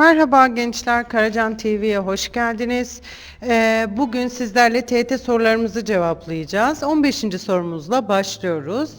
Merhaba gençler, Karacan TV'ye hoş geldiniz. Ee, bugün sizlerle TET sorularımızı cevaplayacağız. 15. sorumuzla başlıyoruz.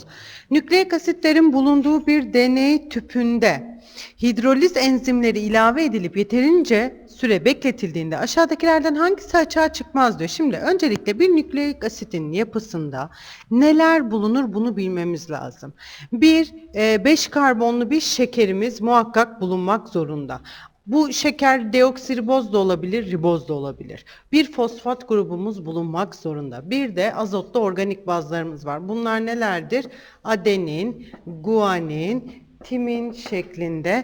Nükleik asitlerin bulunduğu bir deney tüpünde hidroliz enzimleri ilave edilip yeterince süre bekletildiğinde aşağıdakilerden hangisi açığa çıkmaz diyor. Şimdi öncelikle bir nükleik asitin yapısında neler bulunur bunu bilmemiz lazım. Bir, 5 karbonlu bir şekerimiz muhakkak bulunmak zorunda. Bu şeker deoksiriboz da olabilir, riboz da olabilir. Bir fosfat grubumuz bulunmak zorunda. Bir de azotlu organik bazlarımız var. Bunlar nelerdir? Adenin, guanin, timin şeklinde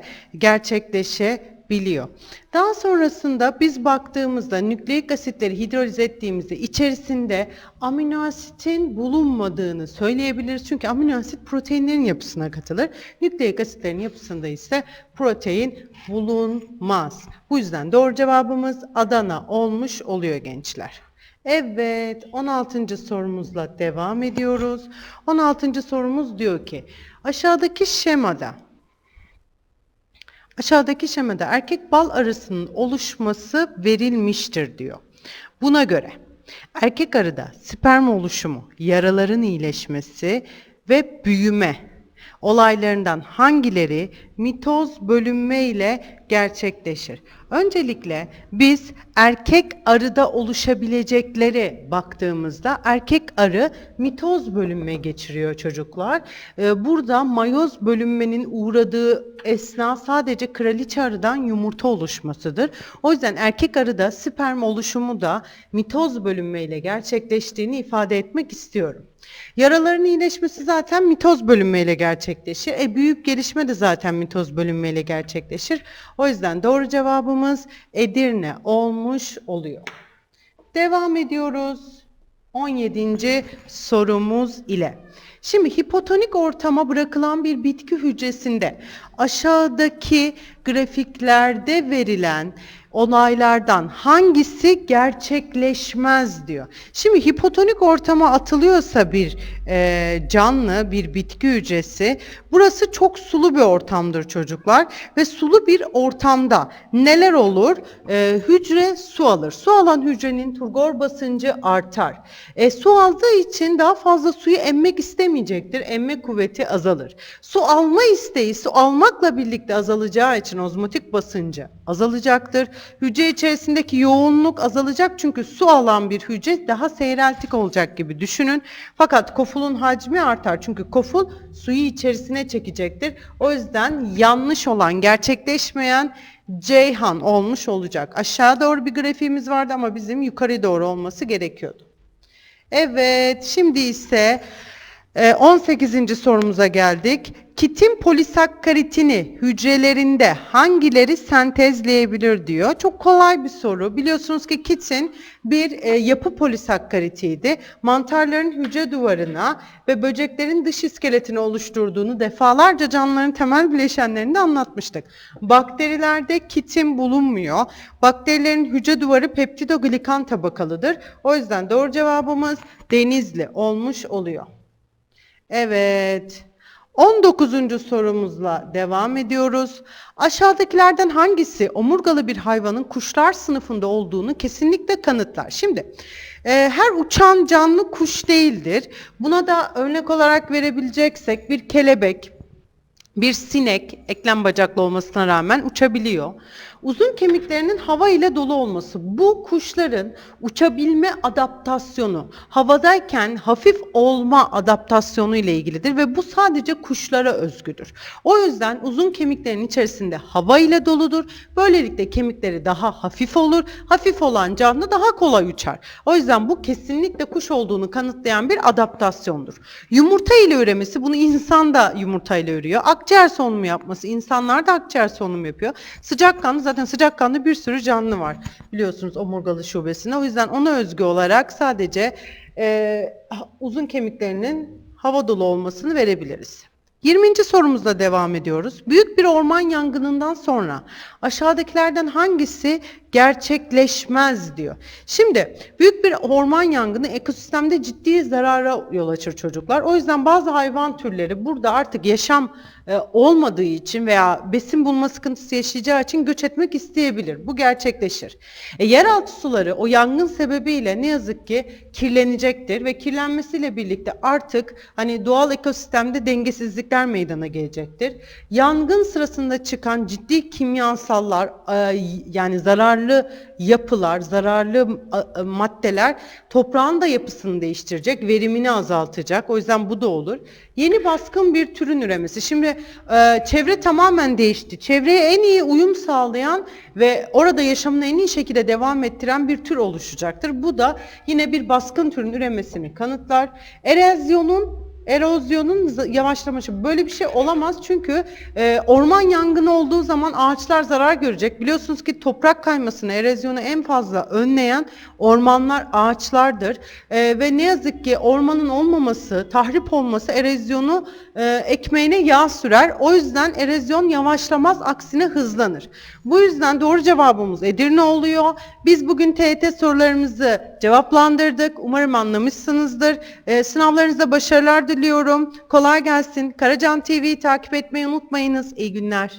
gerçekleşebiliyor. Daha sonrasında biz baktığımızda nükleik asitleri hidroliz ettiğimizde içerisinde amino asitin bulunmadığını söyleyebiliriz. Çünkü amino asit proteinlerin yapısına katılır. Nükleik asitlerin yapısında ise protein bulunmaz. Bu yüzden doğru cevabımız Adana olmuş oluyor gençler. Evet, 16. sorumuzla devam ediyoruz. 16. sorumuz diyor ki, aşağıdaki şemada Aşağıdaki şemada erkek bal arısının oluşması verilmiştir diyor. Buna göre erkek arıda sperm oluşumu, yaraların iyileşmesi ve büyüme olaylarından hangileri mitoz bölünme ile gerçekleşir? Öncelikle biz erkek arıda oluşabilecekleri baktığımızda erkek arı mitoz bölünme geçiriyor çocuklar. Ee, burada mayoz bölünmenin uğradığı esna sadece kraliçe arıdan yumurta oluşmasıdır. O yüzden erkek arıda sperm oluşumu da mitoz bölünme ile gerçekleştiğini ifade etmek istiyorum. Yaraların iyileşmesi zaten mitoz bölünme ile gerçekleşir. E büyüyüp gelişme de zaten mitoz bölünme ile gerçekleşir. O yüzden doğru cevabımız Edirne olmuş oluyor. Devam ediyoruz. 17. sorumuz ile. Şimdi hipotonik ortama bırakılan bir bitki hücresinde aşağıdaki grafiklerde verilen onaylardan hangisi gerçekleşmez diyor. Şimdi hipotonik ortama atılıyorsa bir e, canlı, bir bitki hücresi, burası çok sulu bir ortamdır çocuklar ve sulu bir ortamda neler olur? E, hücre su alır. Su alan hücrenin turgor basıncı artar. E, su aldığı için daha fazla suyu emmek istemeyecektir. Emme kuvveti azalır. Su alma isteği su almakla birlikte azalacağı için ozmotik basıncı azalacaktır. Hücre içerisindeki yoğunluk azalacak çünkü su alan bir hücre daha seyreltik olacak gibi düşünün. Fakat kofulun hacmi artar çünkü koful suyu içerisine çekecektir. O yüzden yanlış olan, gerçekleşmeyen Ceyhan olmuş olacak. Aşağı doğru bir grafiğimiz vardı ama bizim yukarı doğru olması gerekiyordu. Evet, şimdi ise 18. Ee, sorumuza geldik. Kitin polisakkaritini hücrelerinde hangileri sentezleyebilir diyor. Çok kolay bir soru. Biliyorsunuz ki kitin bir e, yapı polisakkaritiydi. Mantarların hücre duvarına ve böceklerin dış iskeletini oluşturduğunu defalarca canlıların temel bileşenlerinde anlatmıştık. Bakterilerde kitin bulunmuyor. Bakterilerin hücre duvarı peptidoglikan tabakalıdır. O yüzden doğru cevabımız denizli olmuş oluyor. Evet. 19. sorumuzla devam ediyoruz. Aşağıdakilerden hangisi omurgalı bir hayvanın kuşlar sınıfında olduğunu kesinlikle kanıtlar. Şimdi e, her uçan canlı kuş değildir. Buna da örnek olarak verebileceksek bir kelebek, bir sinek eklem bacaklı olmasına rağmen uçabiliyor. Uzun kemiklerinin hava ile dolu olması bu kuşların uçabilme adaptasyonu, havadayken hafif olma adaptasyonu ile ilgilidir ve bu sadece kuşlara özgüdür. O yüzden uzun kemiklerin içerisinde hava ile doludur. Böylelikle kemikleri daha hafif olur. Hafif olan canlı daha kolay uçar. O yüzden bu kesinlikle kuş olduğunu kanıtlayan bir adaptasyondur. Yumurta ile üremesi bunu insan da yumurta ile ürüyor. Akciğer solunumu yapması insanlar da akciğer solunumu yapıyor. Sıcakkanlı zaten sıcakkanlı bir sürü canlı var biliyorsunuz omurgalı şubesinde. O yüzden ona özgü olarak sadece e, uzun kemiklerinin hava dolu olmasını verebiliriz. 20. sorumuzla devam ediyoruz. Büyük bir orman yangınından sonra aşağıdakilerden hangisi gerçekleşmez diyor. Şimdi büyük bir orman yangını ekosistemde ciddi zarara yol açır çocuklar. O yüzden bazı hayvan türleri burada artık yaşam e, olmadığı için veya besin bulma sıkıntısı yaşayacağı için göç etmek isteyebilir. Bu gerçekleşir. E, yeraltı suları o yangın sebebiyle ne yazık ki kirlenecektir ve kirlenmesiyle birlikte artık hani doğal ekosistemde dengesizlikler meydana gelecektir. Yangın sırasında çıkan ciddi kimyasallar e, yani zararlı yapılar, zararlı maddeler toprağın da yapısını değiştirecek, verimini azaltacak. O yüzden bu da olur. Yeni baskın bir türün üremesi. Şimdi e, çevre tamamen değişti. Çevreye en iyi uyum sağlayan ve orada yaşamını en iyi şekilde devam ettiren bir tür oluşacaktır. Bu da yine bir baskın türün üremesini kanıtlar. Erozyonun erozyonun yavaşlaması böyle bir şey olamaz çünkü e, orman yangını olduğu zaman ağaçlar zarar görecek. Biliyorsunuz ki toprak kaymasını, erozyonu en fazla önleyen ormanlar, ağaçlardır. E, ve ne yazık ki ormanın olmaması, tahrip olması erozyonu e, ekmeğine yağ sürer. O yüzden erozyon yavaşlamaz, aksine hızlanır. Bu yüzden doğru cevabımız Edirne oluyor. Biz bugün TET sorularımızı cevaplandırdık. Umarım anlamışsınızdır. E, sınavlarınızda başarılar diliyorum. Kolay gelsin. Karacan TV'yi takip etmeyi unutmayınız. İyi günler.